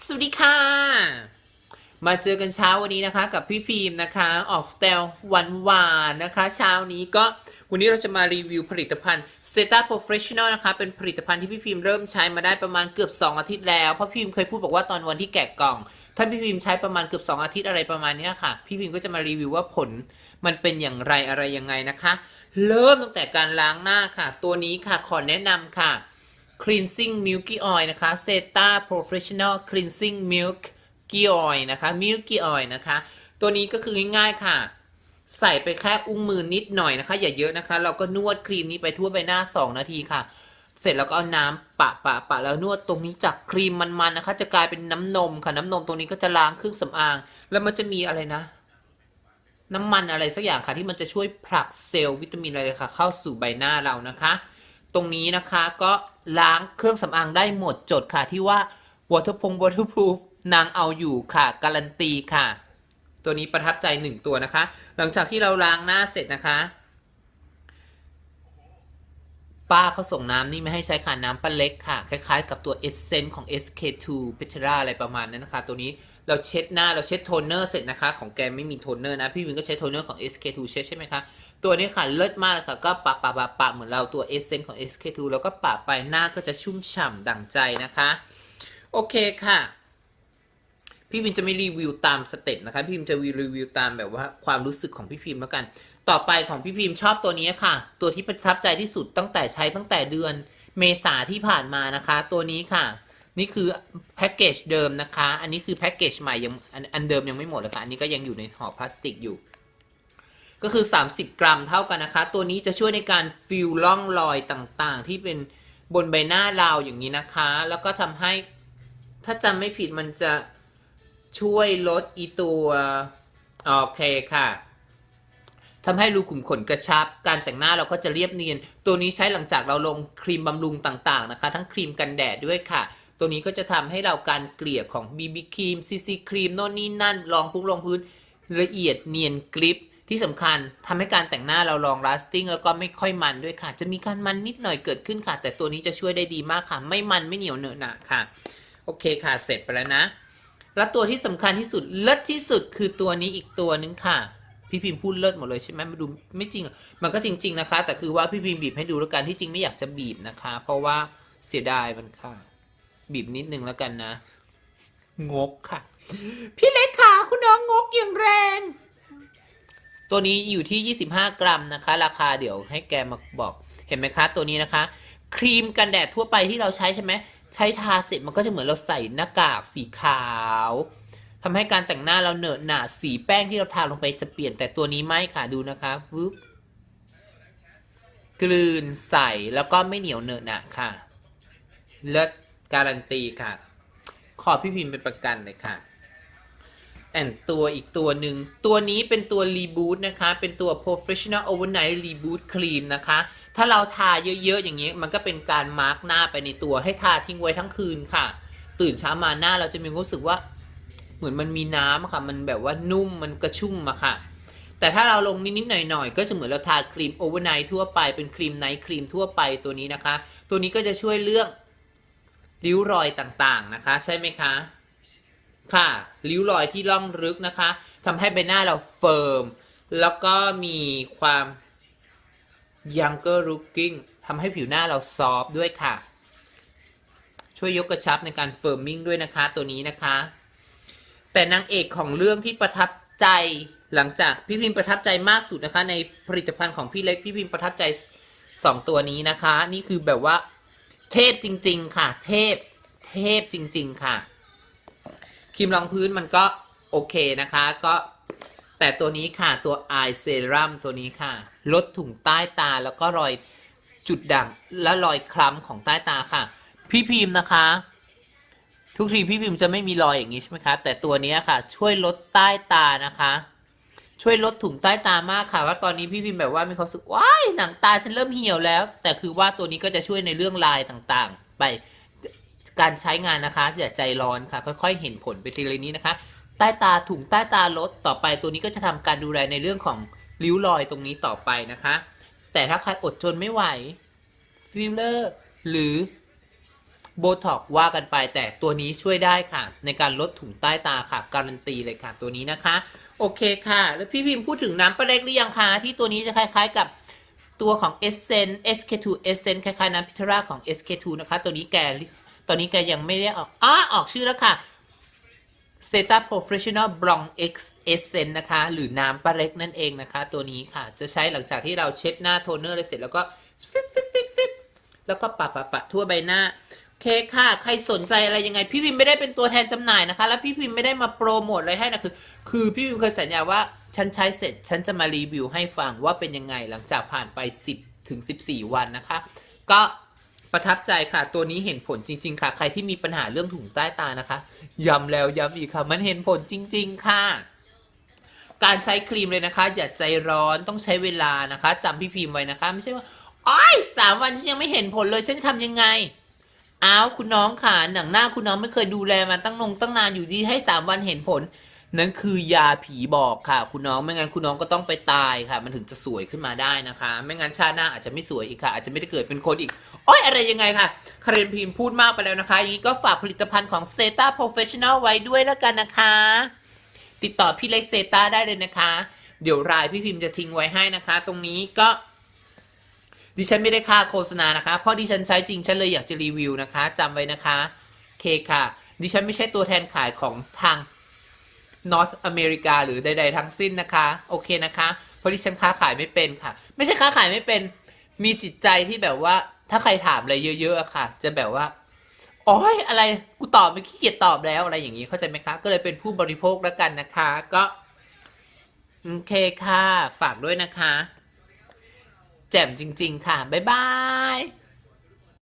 สวัสดีค่ะ มาเจอกันเช้าวันนี้นะคะกับพี่พิมพ์นะคะ ออกสไตล์หวานหวานๆนะคะ เช้านี้ก็วันนี้เราจะมารีวิวผลิตภัณฑ์ s e t a Professional นะคะ เป็นผลิตภัณฑ์ที่พี่พิมพ์เริ่มใช้มาได้ประมาณเกือบ 2 อาทิตย์แล้ว เพราะพี่พิมพ์เคยพูดบอกว่าตอนวันที่แกะกล่อง ถ้าพี่พิมพ์ใช้ประมาณเกือบ 2 อาทิตย์อะไรประมาณนี้ค่ะ พี่พิมพ์ก็จะมารีวิวว่าผลมันเป็นอย่างไรอะไรยังไงนะคะ เริ่มตั้งแต่การล้างหน้าค่ะ ตัวนี้ค่ะขอแนะนำค่ะ cleansing milky oil นะคะ Zeta professional cleansing milky oil นะคะ milky oil นะคะ ตัวนี้ก็คือง่ายๆค่ะ ใส่ไปแค่อุ้งมือนิดหน่อยนะคะ อย่าเยอะนะคะ เราก็นวดครีมนี้ไปทั่วใบหน้า 2 นาทีค่ะ เสร็จแล้วก็เอาน้ำปะปะปะแล้วนวดตรงนี้จากครีมมันๆนะคะ จะกลายเป็นน้ำนมค่ะ น้ำนมตรงนี้ก็จะล้างเครื่องสำอาง แล้วมันจะมีอะไรนะน้ำมันอะไรสักอย่างค่ะที่มันจะช่วยผลักเซลล์วิตามินอะไรค่ะ เข้าสู่ใบหน้าเรานะคะ ตรงนี้นะคะก็ล้างเครื่องสำอางได้หมดจดค่ะที่ว่า waterproof waterproof นางเอาอยู่ค่ะ การันตีค่ะ ตัวนี้ประทับใจหนึ่งตัวนะคะ หลังจากที่เราล้างหน้าเสร็จนะคะ ป้าเขาส่งน้ำนี่ไม่ให้ใช้ค่ะน้ำป้าเล็กค่ะ คล้ายๆ กับตัว Essence ของ SK2 p e t r a อะไรประมาณนั้นนะคะ ตัวนี้เราเช็ดหน้าเราเช็ดโทนเนอร์เสร็จนะคะ ของแกไม่มีโทนเนอร์นะ พี่วินก็ใช้โทนเนอร์ของ SK2 เช็ดใช่ไหมคะ ตัวนี้ค่ะเลิศมากค่ะก็ปะปะปะปะเหมือนเราตัว Essence ของ SK2 แล้วก็ปะไปหน้าก็จะชุ่มฉ่ำดั่งใจนะคะ โอเคค่ะ พี่พิมจะไม่รีวิวตามสเต็ปนะคะ พี่พิมจะรีวิวตามแบบว่าความรู้สึกของพี่พิมแล้วกัน ต่อไปของพี่พิมชอบตัวนี้ค่ะ ตัวที่ประทับใจที่สุดตั้งแต่ใช้ตั้งแต่เดือนเมษาที่ผ่านมานะคะ ตัวนี้ค่ะ นี่คือแพ็กเกจเดิมนะคะ อันนี้คือแพ็กเกจใหม่ยังอันอันเดิมยังไม่หมดเลยค่ะอันนี้ก็ยังอยู่ในห่อพลาสติกอยู่ ก็คือ 30 กรัมเท่ากันนะคะ ตัวนี้จะช่วยในการฟิลร่องรอยต่างๆ ที่เป็นบนใบหน้าเราอย่างนี้นะคะ แล้วก็ทำให้ถ้าจำไม่ผิดมันจะช่วยลดอีตัวโอเคค่ะทำให้รูขุมขนกระชับ การแต่งหน้าเราก็จะเรียบเนียน ตัวนี้ใช้หลังจากเราลงครีมบำรุงต่างๆนะคะ ทั้งครีมกันแดดด้วยค่ะ ตัวนี้ก็จะทำให้เราการเกลี่ยของ BB ครีม CC ครีมโน่นนี่นั่นรองพื้นรองพื้นละเอียดเนียนกริป ที่สำคัญทำให้การแต่งหน้าเราลอง lasting แล้วก็ไม่ค่อยมันด้วยค่ะ จะมีการมันนิดหน่อยเกิดขึ้นค่ะ แต่ตัวนี้จะช่วยได้ดีมากค่ะ ไม่มันไม่เหนียวเหนอะหนะค่ะ โอเคค่ะเสร็จไปแล้วนะ แล้วตัวที่สำคัญที่สุดเลิศที่สุดคือตัวนี้อีกตัวนึงค่ะ พี่พิมพ์พูดเลิศหมดเลยใช่ไหมมาดูไม่จริง มันก็จริง ๆนะคะ แต่คือว่าพี่พิมพ์บีบให้ดูแล้วกันที่จริงไม่อยากจะบีบนะคะ เพราะว่าเสียดายมันค่ะ บีบนิดนึงแล้วกันนะ งกค่ะ พี่เล็กค่ะคุณน้องงกอย่างแรง ตัวนี้อยู่ที่ 25 กรัมนะคะ ราคาเดี๋ยวให้แกมาบอกเห็นไหมคะ ตัวนี้นะคะ ครีมกันแดดทั่วไปที่เราใช้ใช่ไหมใช้ทาเสร็จมันก็จะเหมือนเราใส่หน้ากากสีขาวทำให้การแต่งหน้าเราเหนอะหนาสีแป้งที่เราทาลงไปจะเปลี่ยนแต่ตัวนี้ไม่ค่ะดูนะคะวึบกลืนใส่แล้วก็ไม่เหนียวเหนอะหนะค่ะเลิศการันตีค่ะ ขอพี่พิมพ์เป็นประกันเลยค่ะ แอนตัวอีกตัวหนึ่ง ตัวนี้เป็นตัว Reboot นะคะ เป็นตัว Professional Overnight Reboot Cream นะคะ ถ้าเราทาเยอะๆ อย่างนี้มันก็เป็นการมาร์กหน้าไปในตัวให้ทาทิ้งไว้ทั้งคืนค่ะ ตื่นเช้ามาหน้าเราจะมีความรู้สึกว่า เหมือนมันมีน้ำค่ะ มันแบบว่านุ่มมันกระชุ่มอะค่ะ แต่ถ้าเราลงนิดๆหน่อยๆ ก็จะเหมือนเราทาครีมโอเวอร์ไนท์ทั่วไปเป็นครีมไนท์ครีมทั่วไปตัวนี้นะคะ ตัวนี้ก็จะช่วยเรื่องริ้วรอยต่างๆนะคะ ใช่ไหมคะ ค่ะ ริ้วรอยที่ร่องลึกนะคะทำให้ใบหน้าเราเฟิร์ม แล้วก็มีความ younger looking ทำให้ผิวหน้าเราซอฟด้วยค่ะ ช่วยยกกระชับในการเฟิร์มมิ่งด้วยนะคะตัวนี้นะคะ แต่นางเอกของเรื่องที่ประทับใจหลังจากพี่พิมพ์ประทับใจมากสุดนะคะ ในผลิตภัณฑ์ของพี่เล็กพี่พิมพ์ประทับใจสองตัวนี้นะคะ นี่คือแบบว่า เทพจริง ๆ ค่ะ เทพ เทพจริง ๆ ค่ะ ครีมรองพื้นมันก็โอเคนะคะ ก็แต่ตัวนี้ค่ะตัว Eye Serum ตัวนี้ค่ะ ลดถุงใต้ตาแล้วก็รอยจุดด่างและรอยคล้ำของใต้ตาค่ะ พี่พิมพ์นะคะ ทุกทีพี่พิมพ์จะไม่มีรอยอย่างนี้ใช่ไหมคะ แต่ตัวนี้ค่ะ ช่วยลดใต้ตานะคะ ช่วยลดถุงใต้ตามากค่ะ ว่าตอนนี้พี่พิมพ์แบบว่ามีความสึกว้ายหนังตาฉันเริ่มเหี่ยวแล้ว แต่คือว่าตัวนี้ก็จะช่วยในเรื่องลายต่างๆ ไป การใช้งานนะคะ อย่าใจร้อนค่ะ ค่อยๆ เห็นผลไปทีละนี้นะคะ ใต้ตาถุงใต้ตาลดต่อไปตัวนี้ก็จะทำการดูแลในเรื่องของริ้วรอยตรงนี้ต่อไปนะคะ แต่ถ้าใครอดทนไม่ไหวฟิลเลอร์หรือโบท็อกว่ากันไปแต่ตัวนี้ช่วยได้ค่ะ ในการลดถุงใต้ตาค่ะ การันตีเลยค่ะตัวนี้นะคะ โอเคค่ะ แล้วพี่พิมพ์พูดถึงน้ำปลาเล็กหรือยังคะที่ตัวนี้จะคล้าย ๆ กับตัวของ Essence SK2 Essence คล้ายๆน้ำพิทราของ SK2 นะคะ ตัวนี้แก อนนี้แกยังไม่ได้ออกอ้าออกชื่อแล้วค่ะ s e t a Professional Bronze X Essence นะคะ หรือน้ำปลาเล็กนั่นเองนะคะ ตัวนี้ค่ะ จะใช้หลังจากที่เราเช็ดหน้าโทนเนอร์เลยเสร็จแล้วก็ฟิบฟิบฟิบฟิบแล้วก็ปะปะปะทั่วใบหน้าโอเคค่ะ ใครสนใจอะไรยังไง พี่พิมไม่ได้เป็นตัวแทนจำหน่ายนะคะ แล้วพี่พิมไม่ได้มาโปรโมทอะไรให้นะคือ คือพี่พิมเคยสัญญาว่าฉันใช้เสร็จ ฉันจะมารีวิวให้ฟังว่าเป็นยังไงหลังจากผ่านไป 10ถึง14 วันนะคะ ก็ ประทับใจค่ะ ตัวนี้เห็นผลจริง ๆ ค่ะ ใครที่มีปัญหาเรื่องถุงใต้ตานะคะย้ำแล้วย้ำอีกค่ะ มันเห็นผลจริง ๆ ค่ะ การใช้ครีมเลยนะคะ อย่าใจร้อนต้องใช้เวลานะคะจำพี่พิมพ์ไว้นะคะ ไม่ใช่ว่าอ้อยสามวันฉันยังไม่เห็นผลเลยฉันจะทำยังไงอ้าวคุณน้องค่ะหนังหน้าคุณน้องไม่เคยดูแลมาตั้งนงตั้งนานอยู่ดีให้สามวันเห็นผล นั่นคือยาผีบอกค่ะ คุณน้องไม่งั้นคุณน้องก็ต้องไปตายค่ะ มันถึงจะสวยขึ้นมาได้นะคะ ไม่งั้นชาติหน้าอาจจะไม่สวยอีกค่ะ อาจจะไม่ได้เกิดเป็นคนอีกอ้ยอะไรยังไงค่ะคาเรนพิมพ์พูดมากไปแล้วนะคะอย่างนี้ก็ฝากผลิตภัณฑ์ของเซตาโปรเฟชชั่นอลไว้ด้วยแล้วกันนะคะ ติดต่อพี่เล็กเซตาได้เลยนะคะ เดี๋ยวรายพี่พิมพ์จะทิ้งไว้ให้นะคะ ตรงนี้ก็ดิฉันไม่ได้ค่าโฆษณานะคะ เพราะดิฉันใช้จริง ฉันเลยอยากจะรีวิวนะคะจำไว้นะคะ เคค่ะ ดิฉันไม่ใช่ตัวแทนขายของทาง นอร์ t อเมริกาหรือใด ๆ ทั้งสิ้นนะคะ โอเคนะคะเพราะดิฉันค้าขายไม่เป็นค่ะ ไม่ใช่ค้าขายไม่เป็น มีจิตใจที่แบบว่า ถ้าใครถามอะไรเยอะๆอะค่ะ จะแบบว่าโอ้ยอะไรกูตอบไม่ขี้เกียจตอบแล้วอะไรอย่างนี้เข้าใจไหมคะ ก็เลยเป็นผู้บริโภคแล้วกันนะคะ ก็โอเคค่ะ ฝากด้วยนะคะ แจ่มจริง ๆ ค่ะ บ๊ายบาย